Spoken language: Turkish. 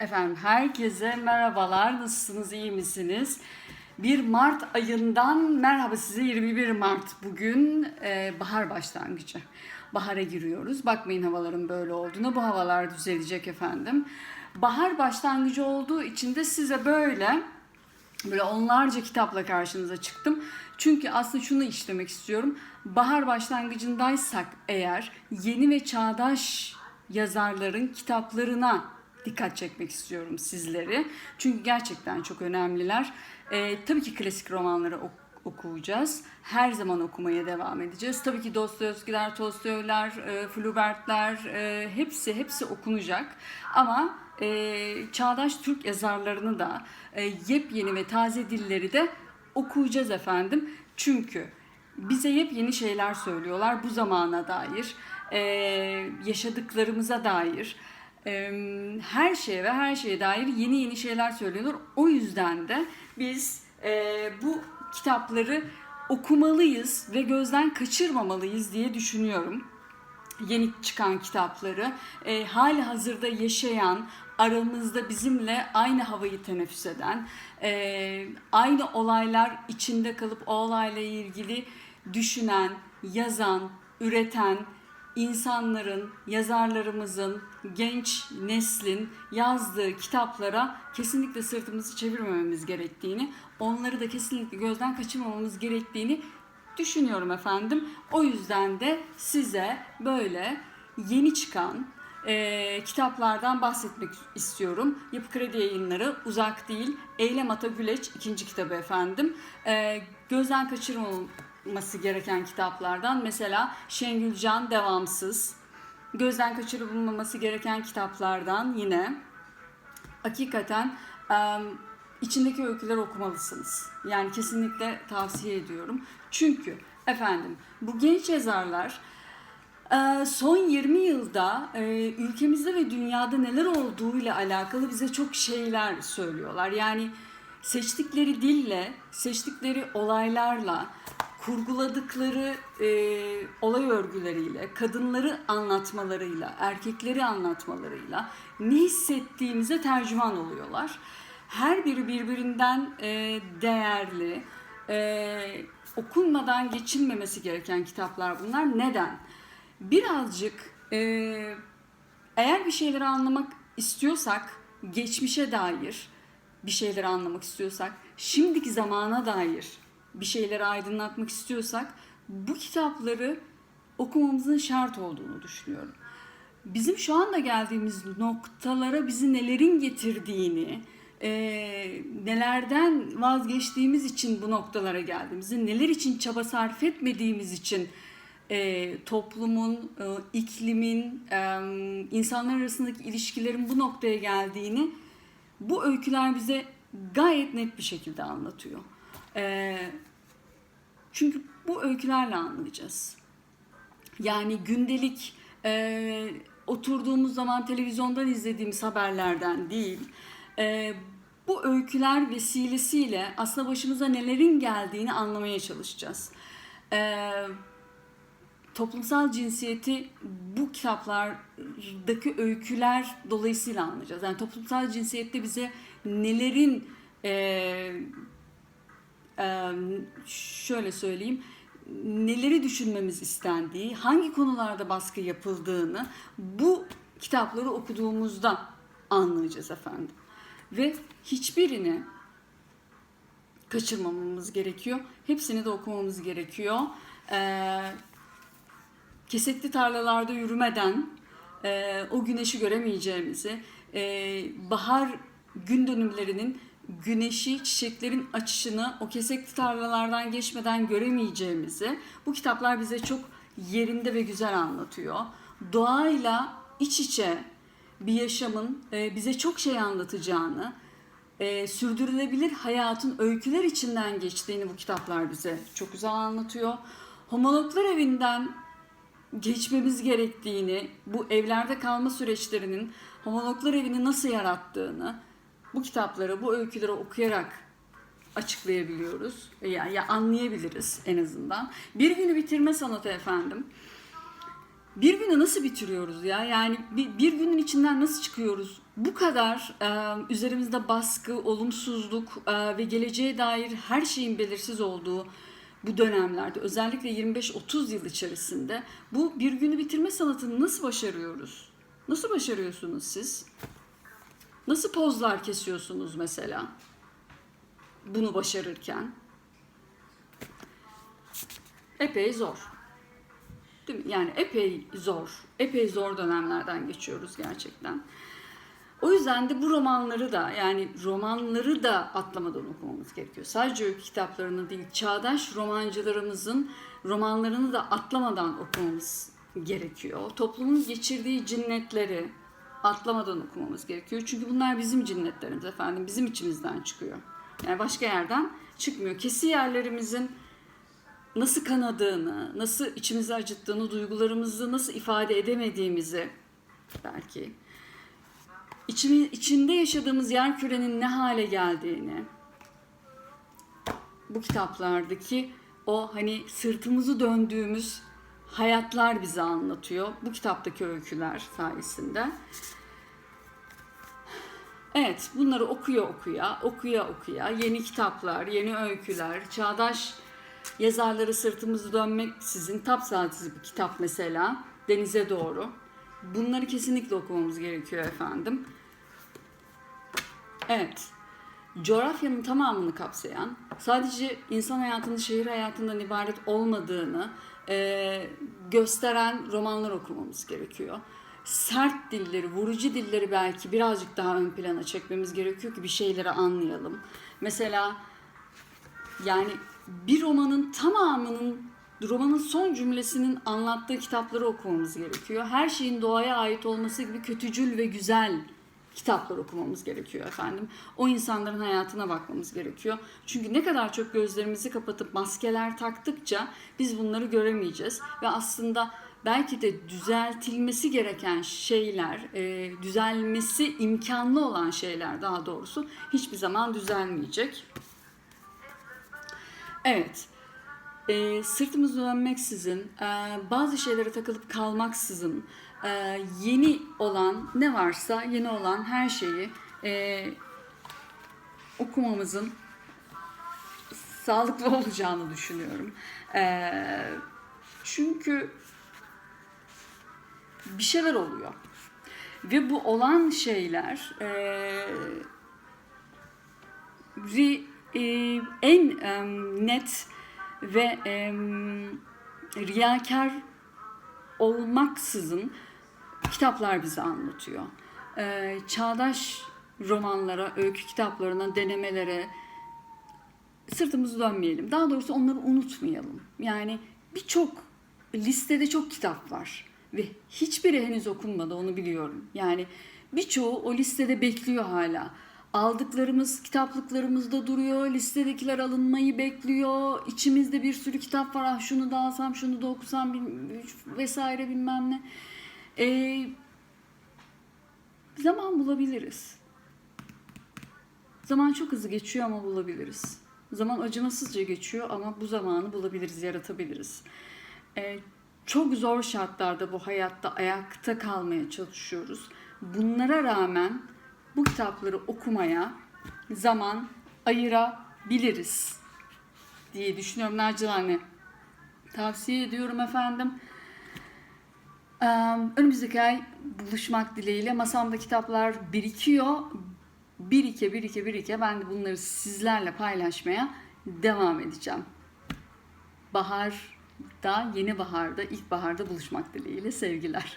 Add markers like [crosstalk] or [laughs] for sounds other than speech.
Efendim herkese merhabalar. Nasılsınız? iyi misiniz? 1 Mart ayından merhaba size 21 Mart bugün e, bahar başlangıcı. Bahara giriyoruz. Bakmayın havaların böyle olduğuna. Bu havalar düzelecek efendim. Bahar başlangıcı olduğu için de size böyle böyle onlarca kitapla karşınıza çıktım. Çünkü aslında şunu işlemek istiyorum. Bahar başlangıcındaysak eğer yeni ve çağdaş yazarların kitaplarına dikkat çekmek istiyorum sizleri. Çünkü gerçekten çok önemliler. Ee, tabii ki klasik romanları ok- okuyacağız. Her zaman okumaya devam edeceğiz. Tabii ki Dostoyevskiler, Tolstoylar, e, Flaubert'ler e, hepsi hepsi okunacak. Ama e, çağdaş Türk yazarlarını da e, yepyeni ve taze dilleri de okuyacağız efendim. Çünkü bize yepyeni şeyler söylüyorlar bu zamana dair, e, yaşadıklarımıza dair, e, her şeye ve her şeye dair yeni yeni şeyler söylüyorlar. O yüzden de biz e, bu kitapları okumalıyız ve gözden kaçırmamalıyız diye düşünüyorum yeni çıkan kitapları e, hali hazırda yaşayan aramızda bizimle aynı havayı teneffüs eden e, aynı olaylar içinde kalıp o olayla ilgili düşünen yazan üreten insanların, yazarlarımızın, genç neslin yazdığı kitaplara kesinlikle sırtımızı çevirmememiz gerektiğini, onları da kesinlikle gözden kaçırmamamız gerektiğini düşünüyorum efendim. O yüzden de size böyle yeni çıkan e, kitaplardan bahsetmek istiyorum. Yapı Kredi Yayınları Uzak Değil, Eylem Ata Güleç ikinci kitabı efendim. E, gözden kaçırılmaması gereken kitaplardan mesela Şengül Can Devamsız, gözden kaçırılmaması gereken kitaplardan yine hakikaten içindeki öyküleri okumalısınız. Yani kesinlikle tavsiye ediyorum. Çünkü efendim bu genç yazarlar son 20 yılda ülkemizde ve dünyada neler olduğuyla alakalı bize çok şeyler söylüyorlar. Yani seçtikleri dille, seçtikleri olaylarla, kurguladıkları e, olay örgüleriyle, kadınları anlatmalarıyla, erkekleri anlatmalarıyla ne hissettiğimize tercüman oluyorlar. Her biri birbirinden e, değerli, e, okunmadan geçilmemesi gereken kitaplar bunlar. Neden? Birazcık e, eğer bir şeyleri anlamak istiyorsak, geçmişe dair bir şeyleri anlamak istiyorsak, şimdiki zamana dair bir şeyleri aydınlatmak istiyorsak bu kitapları okumamızın şart olduğunu düşünüyorum. Bizim şu anda geldiğimiz noktalara bizi nelerin getirdiğini, e, nelerden vazgeçtiğimiz için bu noktalara geldiğimizi, neler için çaba sarf etmediğimiz için e, toplumun, e, iklimin, e, insanlar arasındaki ilişkilerin bu noktaya geldiğini bu öyküler bize gayet net bir şekilde anlatıyor. Çünkü bu öykülerle anlayacağız. Yani gündelik e, oturduğumuz zaman televizyondan izlediğimiz haberlerden değil, e, bu öyküler vesilesiyle aslında başımıza nelerin geldiğini anlamaya çalışacağız. E, toplumsal cinsiyeti bu kitaplardaki öyküler dolayısıyla anlayacağız. Yani toplumsal cinsiyette bize nelerin e, şöyle söyleyeyim neleri düşünmemiz istendiği, hangi konularda baskı yapıldığını bu kitapları okuduğumuzda anlayacağız efendim. Ve hiçbirini kaçırmamamız gerekiyor. Hepsini de okumamız gerekiyor. Ee, kesetli tarlalarda yürümeden e, o güneşi göremeyeceğimizi, e, bahar gün dönümlerinin güneşi, çiçeklerin açışını o kesekli tarlalardan geçmeden göremeyeceğimizi bu kitaplar bize çok yerinde ve güzel anlatıyor. Doğayla iç içe bir yaşamın e, bize çok şey anlatacağını, e, sürdürülebilir hayatın öyküler içinden geçtiğini bu kitaplar bize çok güzel anlatıyor. Homologlar evinden geçmemiz gerektiğini, bu evlerde kalma süreçlerinin homologlar evini nasıl yarattığını bu kitapları, bu öyküleri okuyarak açıklayabiliyoruz. Ya, ya anlayabiliriz en azından. Bir günü bitirme sanatı efendim. Bir günü nasıl bitiriyoruz ya? Yani bir, bir günün içinden nasıl çıkıyoruz? bu kadar e, üzerimizde baskı, olumsuzluk e, ve geleceğe dair her şeyin belirsiz olduğu bu dönemlerde özellikle 25-30 yıl içerisinde bu bir günü bitirme sanatını nasıl başarıyoruz? Nasıl başarıyorsunuz siz? Nasıl pozlar kesiyorsunuz mesela? Bunu başarırken. Epey zor. Değil mi? Yani epey zor. Epey zor dönemlerden geçiyoruz gerçekten. O yüzden de bu romanları da yani romanları da atlamadan okumamız gerekiyor. Sadece öykü kitaplarını değil, çağdaş romancılarımızın romanlarını da atlamadan okumamız gerekiyor. Toplumun geçirdiği cinnetleri atlamadan okumamız gerekiyor. Çünkü bunlar bizim cinnetlerimiz efendim, bizim içimizden çıkıyor. Yani başka yerden çıkmıyor. Kesi yerlerimizin nasıl kanadığını, nasıl içimizi acıttığını, duygularımızı nasıl ifade edemediğimizi belki içimi, içinde yaşadığımız yer kürenin ne hale geldiğini bu kitaplardaki o hani sırtımızı döndüğümüz hayatlar bize anlatıyor. Bu kitaptaki öyküler sayesinde. Evet, bunları okuya okuya, okuya okuya, yeni kitaplar, yeni öyküler, çağdaş yazarları sırtımızı dönmek sizin tapsatiz bir kitap mesela, Denize Doğru. Bunları kesinlikle okumamız gerekiyor efendim. Evet, coğrafyanın tamamını kapsayan, sadece insan hayatının şehir hayatından ibaret olmadığını e, gösteren romanlar okumamız gerekiyor. Sert dilleri, vurucu dilleri belki birazcık daha ön plana çekmemiz gerekiyor ki bir şeyleri anlayalım. Mesela yani bir romanın tamamının romanın son cümlesinin anlattığı kitapları okumamız gerekiyor. Her şeyin doğaya ait olması gibi kötücül ve güzel kitaplar okumamız gerekiyor efendim. O insanların hayatına bakmamız gerekiyor. Çünkü ne kadar çok gözlerimizi kapatıp maskeler taktıkça biz bunları göremeyeceğiz. Ve aslında belki de düzeltilmesi gereken şeyler, e, düzelmesi imkanlı olan şeyler daha doğrusu hiçbir zaman düzelmeyecek. Evet. E, sırtımızı dönmeksizin, e, bazı şeylere takılıp kalmaksızın, e, yeni olan ne varsa yeni olan her şeyi e, okumamızın sağlıklı [laughs] olacağını düşünüyorum. E, çünkü bir şeyler oluyor. Ve bu olan şeyler e, e, en e, net ve e, riyakar olmaksızın kitaplar bize anlatıyor. E, çağdaş romanlara, öykü kitaplarına, denemelere sırtımızı dönmeyelim. Daha doğrusu onları unutmayalım. Yani birçok listede çok kitap var ve hiçbiri henüz okunmadı onu biliyorum. Yani birçoğu o listede bekliyor hala. Aldıklarımız kitaplıklarımızda duruyor, listedekiler alınmayı bekliyor. İçimizde bir sürü kitap var. Ah şunu da alsam, şunu da okusam vesaire bilmem ne. Ee, zaman bulabiliriz. Zaman çok hızlı geçiyor ama bulabiliriz. Zaman acımasızca geçiyor ama bu zamanı bulabiliriz, yaratabiliriz. Ee, çok zor şartlarda bu hayatta ayakta kalmaya çalışıyoruz. Bunlara rağmen bu kitapları okumaya zaman ayırabiliriz diye düşünüyorum. Nacilane tavsiye ediyorum efendim. Önümüzdeki ay buluşmak dileğiyle masamda kitaplar birikiyor. Birike birike birike ben de bunları sizlerle paylaşmaya devam edeceğim. Baharda, yeni baharda, ilkbaharda buluşmak dileğiyle sevgiler.